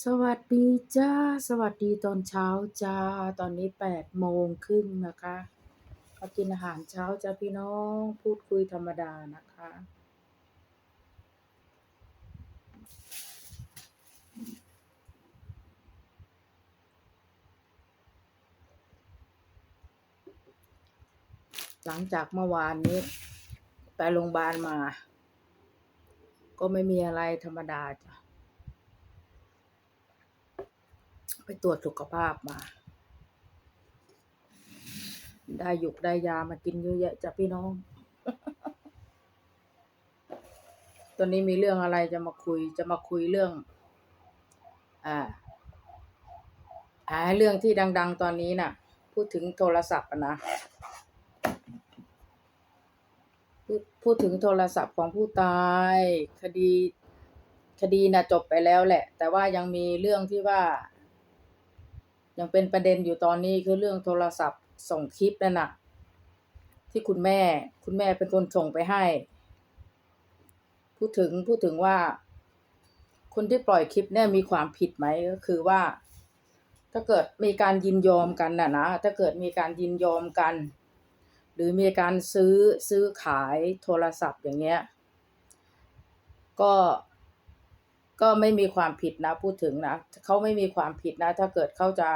สวัสดีจ้า สวัสดีตอนเช้าจ้า ตอนนี้แปดโมงครึ่งนะคะก็กินอาหารเช้าจ้าพี่น้อง พูดคุยธรรมดานะคะ หลังจากเมื่อวานนี้ ไปโรงพยาบาลมา ก็ไม่มีอะไรธรรมดาจ้ะ ไปตรวจสุขภาพมา ได้หยุกได้ยามากินเยอะแยะจ้ะพี่น้อง ตอนนี้มีเรื่องอะไรจะมาคุย จะมาคุยเรื่อง อ่าอ่าเรื่องที่ดัง ๆ ตอนนี้น่ะ พูดถึงโทรศัพท์นะพูดพูดถึงโทรศัพท์ของผู้ตาย คดี คดีน่ะจบไปแล้วแหละ แต่ว่ายังมีเรื่องที่ว่า ยังเป็นประเด็นอยู่ตอนนี้คือเรื่องโทรศัพท์ส่งคลิปนั่นนะที่คุณแม่ คุณแม่เป็นคนส่งไปให้ พูดถึงพูดถึงว่า คนที่ปล่อยคลิปเนี่ยมีความผิดไหมก็คือว่า ถ้าเกิดมีการยินยอมกันน่ะนะถ้าเกิดมีการยินยอมกัน หรือมีการซื้อซื้อขายโทรศัพท์อย่างเงี้ย ก็ก็ไม่มีความผิดนะ พูดถึงนะเขาไม่มีความผิดนะ ถ้าเกิดเขาจะ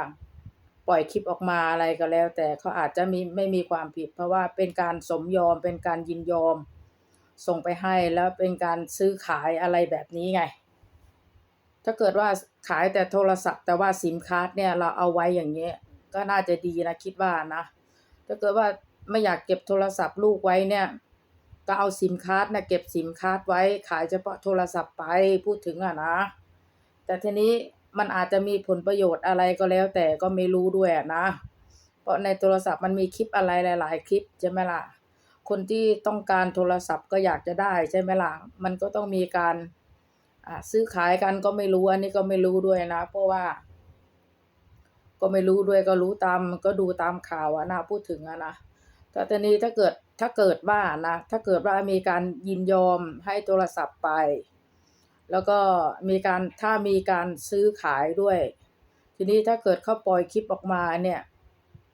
ปล่อยคลิปออกมาอะไรก็แล้ว แต่เขาอาจจะมีไม่มีความผิด เพราะว่าเป็นการสมยอมเป็นการยินยอม ส่งไปให้แล้วเป็นการซื้อขายอะไรแบบนี้ไง ถ้าเกิดว่าขายแต่โทรศัพท์ แต่ว่าซิมการ์ดเนี่ยเราเอาไว้อย่างเงี้ยก็น่าจะดีนะคิดว่านะ ถ้าเกิดว่าไม่อยากเก็บโทรศัพท์ลูกไว้เนี่ยก็เอาซิมการ์ดนะเก็บซิมการ์ดไว้ขายเฉพาะโทรศัพท์ไปพูดถึงอะนะ แต่ทีนี้ มันอาจจะมีผลประโยชน์อะไรก็แล้ว แต่ก็ไม่รู้ด้วยนะ เพราะในโทรศัพท์มันมีคลิปอะไรหลาย ๆ คลิปใช่ไหมล่ะ คนที่ต้องการโทรศัพท์ก็อยากจะได้ใช่ไหมล่ะ มันก็ต้องมีการซื้อขายกันก็ไม่รู้อันนี้ก็ไม่รู้ด้วยนะ เพราะว่า ก็ไม่รู้ด้วยก็รู้ตามก็ดูตามข่าวอะนะพูดถึงอะนะแต่ทีนี้ถ้าเกิดถ้าเกิดว่านะถ้าเกิดว่ามีการยินยอมให้โทรศัพท์ไป แล้วก็มีการถ้ามีการซื้อขายด้วย ทีนี้ถ้าเกิดเขาปล่อยคลิปออกมาเนี่ย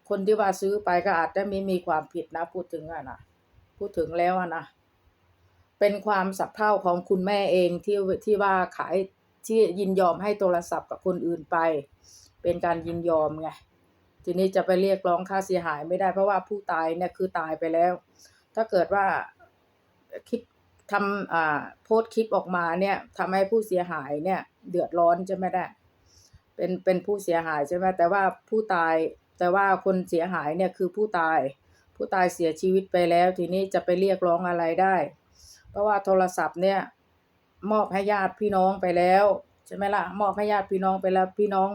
คนที่ว่าซื้อไปก็อาจจะไม่มีความผิดนะ พูดถึงอะนะพูดถึงแล้วอะนะเป็นความสับเพร่าของคุณแม่เองที่ที่ว่าขายที่ยินยอมให้โทรศัพท์กับคนอื่นไป เป็นการยินยอมไงทีนี้จะไปเรียกร้องค่าเสียหายไม่ได้เพราะว่าผู้ตายเนี่ยคือตายไปแล้ว ถ้าเกิดว่าคลิป ทำอ่าโพสต์คลิปออกมาเนี่ยทำให้ผู้เสียหายเนี่ย เดือดร้อนใช่ไหมได้เป็นเป็นผู้เสียหายใช่ไหมแต่ว่าผู้ตายแต่ว่าคนเสียหายเนี่ยคือผู้ตาย ผู้ตายเสียชีวิตไปแล้ว ทีนี้จะไปเรียกร้องอะไรได้ เพราะว่าโทรศัพท์เนี่ย มอบให้ญาติพี่น้องไปแล้วใช่ไหมล่ะมอบให้ญาติพี่น้องไปแล้วพี่น้อง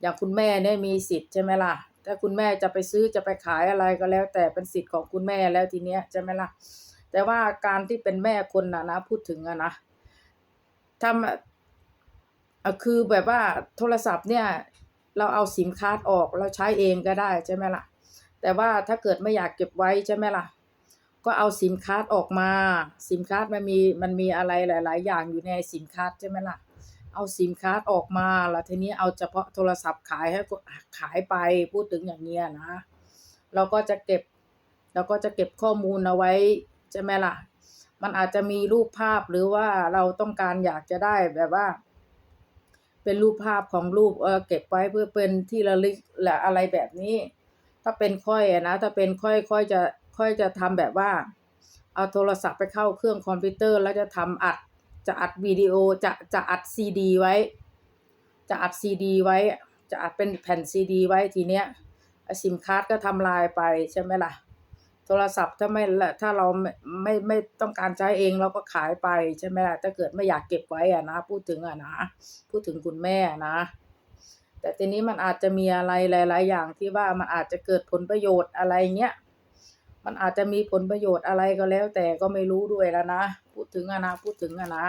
อย่างคุณแม่เนี่ยมีสิทธิ์ใช่ไหมล่ะถ้าคุณแม่จะไปซื้อจะไปขายอะไรก็แล้ว แต่เป็นสิทธิ์ของคุณแม่แล้วทีเนี้ยใช่ไหมล่ะ แต่ว่าการที่เป็นแม่คนนะนะพูดถึงอะนะทำคือแบบว่าโทรศัพท์เนี่ย เราเอาซิมการ์ดออกเราใช้เองก็ได้ใช่ไหมล่ะ แต่ว่าถ้าเกิดไม่อยากเก็บไว้ใช่ไหมล่ะ ก็เอาซิมการ์ดออกมาซิมการ์ดมันมีมันมีอะไรหลาย ๆ อย่างอยู่ในซิมการ์ดใช่ไหมล่ะเอาซิมการ์ดออกมาแล้วทีนี้เอาเฉพาะโทรศัพท์ขายให้ขายไปพูดถึงอย่างเงี้ยนะ เราก็จะเก็บเราก็จะเก็บข้อมูลเอาไว้ ใช่ไหมล่ะ มันอาจจะมีรูปภาพหรือว่าเราต้องการอยากจะได้แบบว่า เป็นรูปภาพของรูปเออเก็บไว้เพื่อเป็นที่ระลึกและอะไรแบบนี้ ถ้าเป็นค่อยนะถ้าเป็นค่อยค่อยจะค่อยจะทำแบบว่า เอาโทรศัพท์ไปเข้าเครื่องคอมพิวเตอร์ แล้วจะทำอัดจะอัดวิดีโอจะจะอัดซีดี ไว้ จะอัดซีดี ไว้ จะอัดเป็นแผ่นซีดี ไว้ทีเนี้ยซิมการ์ดก็ทำลายไปใช่ไหมล่ะ โทรศัพท์ถ้าไม่ถ้าเราไม่ไม่ไม่ต้องการใช้เองเราก็ขายไปใช่ไหมล่ะถ้าเกิดไม่อยากเก็บไว้อะนะ พูดถึงอะนะพูดถึงคุณแม่นะ แต่ทีนี้มันอาจจะมีอะไรหลาย ๆ อย่างที่ว่ามันอาจจะเกิดผลประโยชน์อะไรเงี้ยมันอาจจะมีผลประโยชน์อะไรก็แล้ว แต่ก็ไม่รู้ด้วยแล้วนะพูดถึงอะนะพูดถึงอะนะ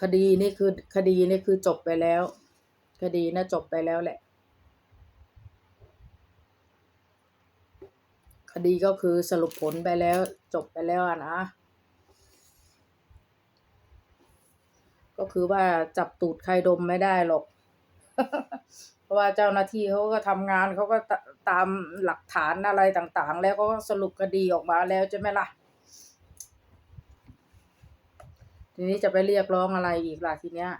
คดีนี่คือคดีนี่คือจบไปแล้ว คดีน่ะจบไปแล้วแหละ ดีก็คือสรุปผลไปแล้วจบไปแล้วนะ ก็คือว่าจับตูดใครดมไม่ได้หรอก เพราะว่าเจ้าหน้าที่เขาก็ทำงานเขาก็ตามหลักฐานอะไรต่างๆ แล้วเขาก็สรุปคดีออกมาแล้วใช่ไหมล่ะ ทีนี้จะไปเรียกร้องอะไรอีกล่ะทีเนี้ย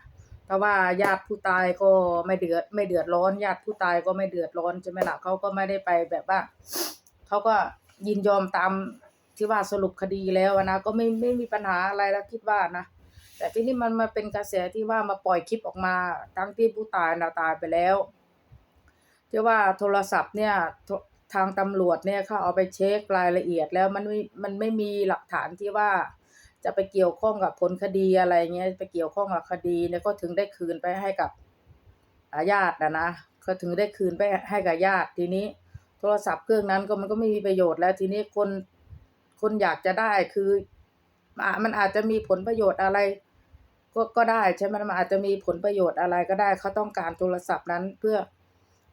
ถ้าว่าญาติผู้ตายก็ไม่เดือดไม่เดือดร้อน ญาติผู้ตายก็ไม่เดือดร้อนใช่ไหมล่ะเขาก็ไม่ได้ไปแบบว่า เขาก็ยินยอมตามที่ว่าสรุปคดีแล้วนะก็ไม่ไม่มีปัญหาอะไรแล้วคิดว่านะแต่ที่นี่มันมาเป็นกระแสที่ว่ามาปล่อยคลิปออกมาทั้งที่ผู้ตายน่ะตายไปแล้วที่ว่าโทรศัพท์เนี่ยทางตำรวจเนี่ยเขาเอาไปเช็ครายละเอียดแล้วมันไม่มันไม่มีหลักฐานที่ว่าจะไปเกี่ยวข้องกับผลคดีอะไรเงี้ยไปเกี่ยวข้องกับคดีเนี่ยก็ถึงได้คืนไปให้กับญาตินะนะก็ถึงได้คืนไปให้กับญาติทีนี้ โทรศัพท์เครื่องนั้นก็มันก็ไม่มีประโยชน์แล้ว ทีนี้คนคนอยากจะได้คือมันอาจจะมีผลประโยชน์อะไร ก็ก็ได้ใช่ไหมมันอาจจะมีผลประโยชน์อะไรก็ได้เขาต้องการโทรศัพท์นั้นเพื่อ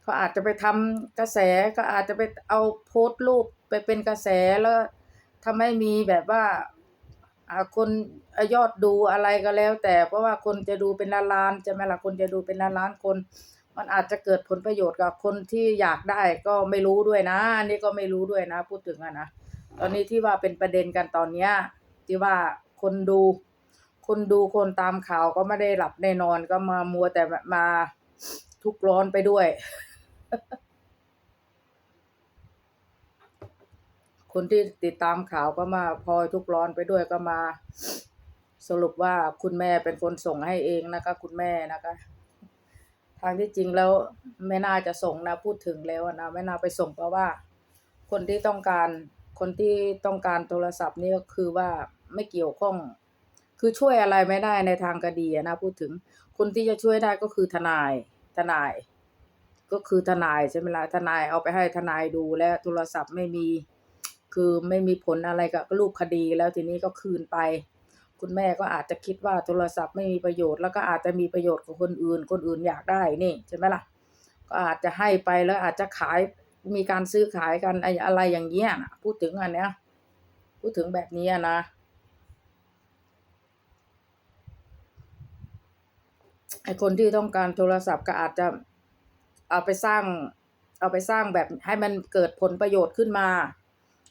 เขาอาจจะไปทำกระแสก็อาจจะไปเอาโพสต์รูปไปเป็นกระแสแล้วทำให้มีแบบว่าคนอะยอดดูอะไรก็แล้ว แต่เพราะว่าคนจะดูเป็นล้านๆใช่ไหมล่ะคนจะดูเป็นล้านๆคน มันอาจจะเกิดผลประโยชน์กับคนที่อยากได้ก็ไม่รู้ด้วยนะอันนี้ก็ไม่รู้ด้วยนะ พูดถึงอะนะตอนนี้ที่ว่าเป็นประเด็นกันตอนเนี้ยที่ว่าคนดู คนดูคนตามข่าวก็ไม่ได้หลับได้นอนก็มามัวแต่มาทุกข์ร้อนไปด้วย คนที่ติดตามข่าวก็มาพลอยทุกข์ร้อนไปด้วยก็มา สรุปว่าคุณแม่เป็นคนส่งให้เองนะคะ คุณแม่นะคะ ทางที่จริงแล้วไม่น่าจะส่งนะพูดถึงแล้วนะไม่น่าไปส่งเพราะว่า คนที่ต้องการคนที่ต้องการโทรศัพท์นี่ก็คือว่าไม่เกี่ยวข้อง คือช่วยอะไรไม่ได้ในทางคดีนะพูดถึงคนที่จะช่วยได้ก็คือทนายทนาย ก็คือทนายใช่ไหมล่ะทนายเอาไปให้ทนายดูแล้วโทรศัพท์ไม่มี คือไม่มีผลอะไรกับรูปคดีแล้วทีนี้ก็คืนไป คุณแม่ก็อาจจะคิดว่าโทรศัพท์ไม่มีประโยชน์แล้วก็อาจจะมีประโยชน์กับคนอื่น คนอื่นอยากได้นี่ใช่ไหมล่ะ ก็อาจจะให้ไปแล้วอาจจะขายมีการซื้อขายกันไอ้อะไรอย่างเงี้ยนะพูดถึงอันเนี้ยพูดถึงแบบนี้นะไอคนที่ต้องการโทรศัพท์ก็อาจจะเอาไปสร้าง เอาไปสร้างแบบให้มันเกิดผลประโยชน์ขึ้นมา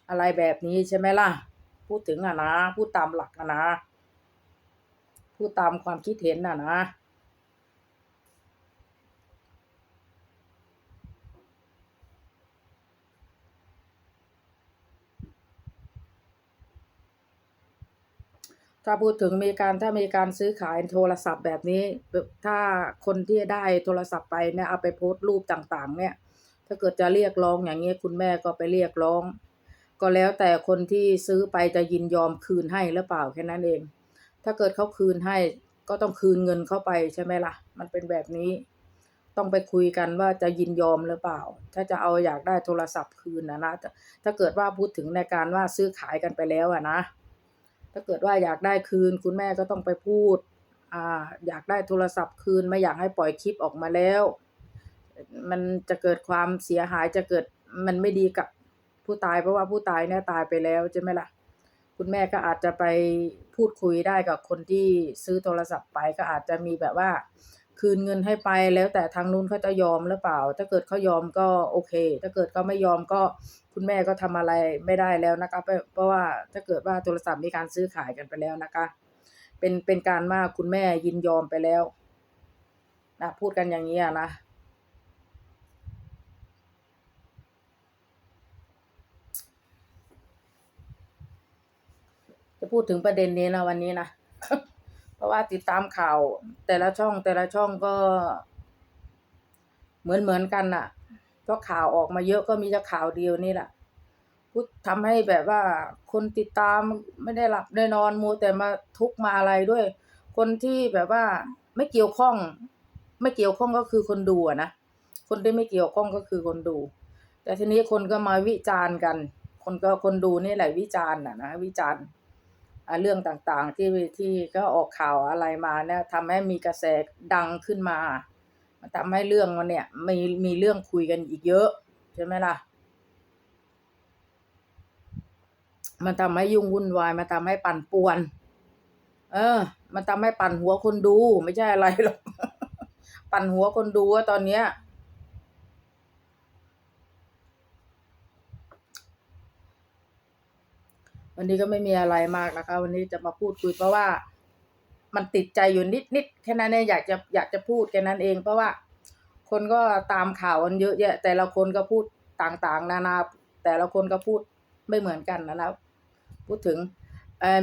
อะไรแบบนี้ใช่ไหมล่ะ พูดถึงอะนะ พูดตามหลักอะนะ พูดตามความคิดเห็นอะนะถ้าพูดถึงมีการถ้ามีการซื้อขายโทรศัพท์แบบนี้ ถ้าคนที่ได้โทรศัพท์ไปเนี่ยเอาไปโพสต์รูปต่าง ๆ เนี่ย ถ้าเกิดจะเรียกร้องอย่างนี้ยคุณแม่ก็ไปเรียกร้อง ก็แล้วแต่คนที่ซื้อไปจะยินยอมคืนให้หรือเปล่าแค่นั้นเอง ถ้าเกิดเขาคืนให้ก็ต้องคืนเงินเข้าไปใช่ไหมล่ะ มันเป็นแบบนี้ ต้องไปคุยกันว่าจะยินยอมหรือเปล่า ถ้าจะเอาอยากได้โทรศัพท์คืนนะนะถ้าเกิดว่าพูดถึงในการว่าซื้อขายกันไปแล้วอะนะ ถ้าเกิดว่าอยากได้คืน คุณแม่ก็ต้องไปพูดอ่าอยากได้โทรศัพท์คืนไม่อยากให้ปล่อยคลิปออกมาแล้ว มันจะเกิดความเสียหายจะเกิดมันไม่ดีกับผู้ตายเพราะว่าผู้ตายเนี่ยตายไปแล้วใช่ไหมล่ะ คุณแม่ก็อาจจะไปพูดคุยได้กับคนที่ซื้อโทรศัพท์ไปก็อาจจะมีแบบว่า คืนเงินให้ไปแล้วแต่ทางนู้นเขาจะยอมหรือเปล่า ถ้าเกิดเขายอมก็โอเค ถ้าเกิดเขาไม่ยอมก็คุณแม่ก็ทำอะไรไม่ได้แล้วนะคะเพราะว่าถ้าเกิดว่าโทรศัพท์มีการซื้อขายกันไปแล้วนะคะ เป็นเป็นการว่าคุณแม่ยินยอมไปแล้วนะพูดกันอย่างนี้นะ จะพูดถึงประเด็นนี้นะวันนี้นะ เพราะว่าติดตามข่าว แต่ละช่องแต่ละช่องก็ เหมือนเหมือนกันน่ะเพราะข่าวออกมาเยอะก็มีแต่ข่าวเดียวนี่แหละพูดทำให้แบบว่า คนติดตามไม่ได้หลับได้นอนมัวแต่มาทุกมาอะไรด้วย คนที่แบบว่าไม่เกี่ยวข้อง ไม่เกี่ยวข้องก็คือคนดูนะคนที่ไม่เกี่ยวข้องก็คือคนดู แต่ทีนี้คนก็มาวิจารณ์กัน คนก็คนดูนี่แหละวิจารณ์นะนะวิจารณ์ เรื่องต่างๆ ที่ที่ก็ออกข่าวอะไรมาเนี่ยทำให้มีกระแสดังขึ้นมามันทำให้เรื่องมันเนี่ยมีมีเรื่องคุยกันอีกเยอะใช่ไหมล่ะ มันทำให้ยุ่งวุ่นวายมันทำให้ปั่นป่วน เออ มันทำให้ปั่นหัวคนดู ไม่ใช่อะไรหรอก ปั่นหัวคนดูว่าตอนเนี้ย วันนี้ก็ไม่มีอะไรมากนะคะ วันนี้จะมาพูดคุยเพราะว่า มันติดใจอยู่นิดนิดแค่นั้นเองอยากจะอยากจะพูดแค่นั้นเอง เพราะว่า คนก็ตามข่าวกันเยอะแยะ แต่ละคนก็พูดต่างๆ นานา แต่ละคนก็พูดไม่เหมือนกันนะนะพูดถึง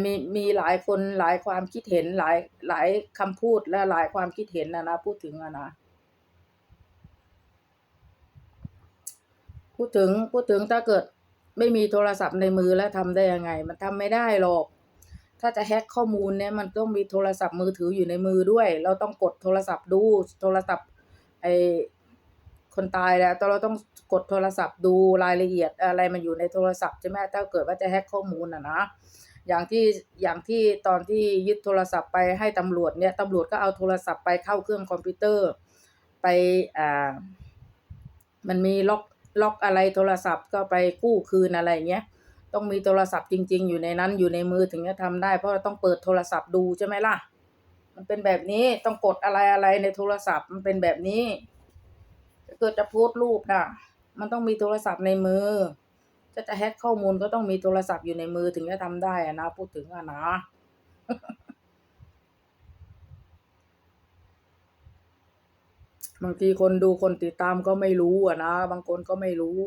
มีมีหลายคนหลายความคิดเห็นหลายหลายคำพูดและหลายความคิดเห็นนะนะพูดถึงอะนะพูดถึงพูดถึงถ้าเกิด ไม่มีโทรศัพท์ในมือแล้วทำได้ยังไง มันทำไม่ได้หรอก ถ้าจะแฮ็กข้อมูลเนี่ยมันต้องมีโทรศัพท์มือถืออยู่ในมือด้วย เราต้องกดโทรศัพท์ดูโทรศัพท์ไอคนตายแล้วแต่เราต้องกดโทรศัพท์ดูรายละเอียดอะไรมันอยู่ในโทรศัพท์ใช่ไหมถ้าเกิดว่าจะแฮ็กข้อมูลอะนะอย่างที่อย่างที่ตอนที่ยึดโทรศัพท์ไปให้ตำรวจเนี่ยตำรวจก็เอาโทรศัพท์ไปเข้าเครื่องคอมพิวเตอร์ ไปอ่ามันมีล็อก ล็อกอะไรโทรศัพท์ก็ไปกู้คืนอะไรเงี้ยต้องมีโทรศัพท์จริง ๆ อยู่ในนั้นอยู่ในมือถึงจะทำได้ เพราะเราต้องเปิดโทรศัพท์ดูใช่ไหมล่ะ มันเป็นแบบนี้ต้องกดอะไรอะไรในโทรศัพท์มันเป็นแบบนี้ถ้าเกิดจะโพสต์รูปนะมันต้องมีโทรศัพท์ในมือถ้าจะแฮ็กข้อมูลก็ต้องมีโทรศัพท์อยู่ในมือถึงจะทำได้อะนะพูดถึงอะนะ บางทีคนดูคนติดตามก็ไม่รู้อะนะ บางคนก็ไม่รู้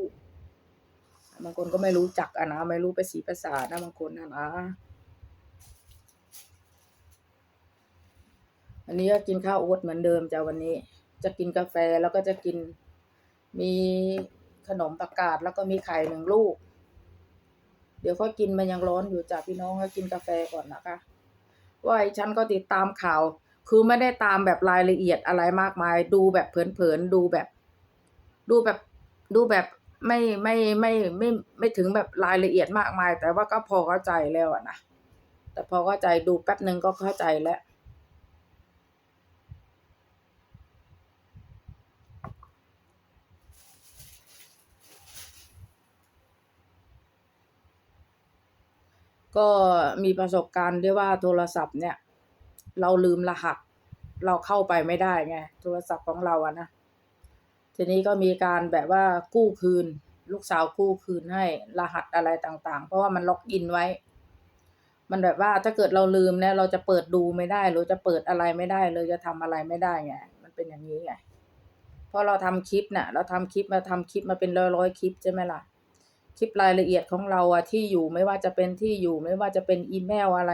บางคนก็ไม่รู้จักอะนะ ไม่รู้ไปสีภาษานะบางคนนะนะ อันนี้ก็กินข้าวโอ๊ตเหมือนเดิมจ้ะวันนี้ จะกินกาแฟแล้วก็จะกินมีขนมประกาศแล้วก็มีไข่หนึ่งลูก เดี๋ยวค่อยกินมันยังร้อนอยู่จ้ะพี่น้องก็กินกาแฟก่อนนะคะว่าไอ้ฉันก็ติดตามข่าว คือไม่ได้ตามแบบรายละเอียดอะไรมากมาย ดูแบบเผินๆดูแบบ ดูแบบดูแบบไม่ไม่ไม่ไม่ไม่ถึงแบบรายละเอียดมากมาย แต่ว่าก็พอเข้าใจแล้วอะนะแต่พอเข้าใจดูแป๊บหนึ่งก็เข้าใจแล้วก็มีประสบการณ์ด้วยว่าโทรศัพท์เนี่ย เราลืมรหัส เราเข้าไปไม่ได้ไงโทรศัพท์ของเราอะนะ ทีนี้ก็มีการแบบว่ากู้คืน ลูกสาวกู้คืนให้รหัสอะไรต่างๆ เพราะว่ามันล็อกอินไว้ มันแบบว่าถ้าเกิดเราลืมเนี่ยเราจะเปิดดูไม่ได้หรือจะเปิดอะไรไม่ได้เลยจะทำอะไรไม่ได้ไงมันเป็นอย่างนี้ไงเพราะเราทำคลิปน่ะ เราทำคลิปมาทำคลิปมาเป็นร้อยๆคลิปใช่ไหมล่ะ คลิปรายละเอียดของเราอะที่อยู่ไม่ว่าจะเป็นที่อยู่ไม่ว่าจะเป็นอีเมลอะไร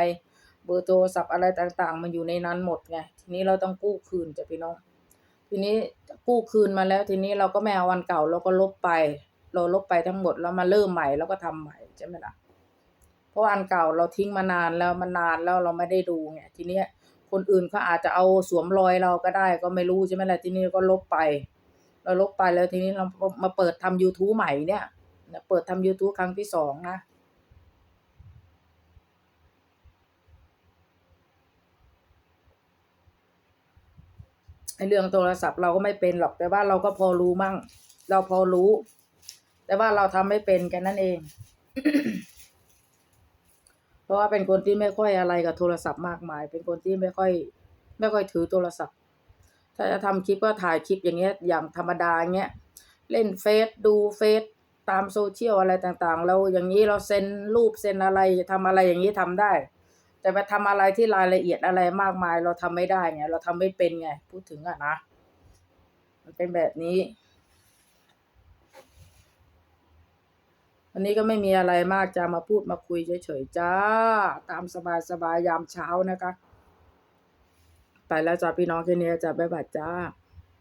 บอร์โทรศัพท์อะไรต่างๆ มันอยู่ในนั้นหมดไงทีนี้เราต้องกู้คืนจ้ะพี่น้อง ทีนี้กู้คืนมาแล้ว ทีนี้เราก็ไม่เอาวันเก่าเราก็ลบไป เราลบไปทั้งหมดแล้วมาเริ่มใหม่แล้วก็ทำใหม่ใช่ไหมล่ะเพราะอันเก่าเราทิ้งมานานแล้วมันนานแล้วเราไม่ได้ดูไงทีนี้คนอื่นเขาอาจจะเอาสวมรอยเราก็ได้ก็ไม่รู้ใช่ไหมล่ะทีนี้ก็ลบไป เราลบไปแล้วทีนี้เรามาเปิดทำ YouTube ใหม่เนี่ยเปิดทำ YouTube ครั้งที่สองนะ ไอเรื่องโทรศัพท์เราก็ไม่เป็นหรอกแต่ว่าเราก็พอรู้มั่ง เราพอรู้ แต่ว่าเราทำไม่เป็นแค่นั้นเอง เพราะว่าเป็นคนที่ไม่ค่อยอะไรกับโทรศัพท์มากมาย เป็นคนที่ไม่ค่อย ไม่ค่อยถือโทรศัพท์ ถ้าจะทำคลิปก็ถ่ายคลิปอย่างเงี้ย อย่างธรรมดาเงี้ยเล่นเฟซดูเฟซตามโซเชียลอะไรต่างๆ เราอย่างนี้เราเซ็นรูปเซ็นอะไรทำอะไรอย่างนี้ทำได้ แต่ไปทำอะไรที่รายละเอียดอะไรมากมาย เราทำไม่ได้ไงเราทำไม่เป็นไง พูดถึงอะนะมันเป็นแบบนี้ วันนี้ก็ไม่มีอะไรมากจะมาพูดมาคุยเฉยๆจ้า ตามสบายๆยามเช้านะคะ ไปแล้วจ้าพี่น้องแค่นี้จ้าบ๊ายบายจ้า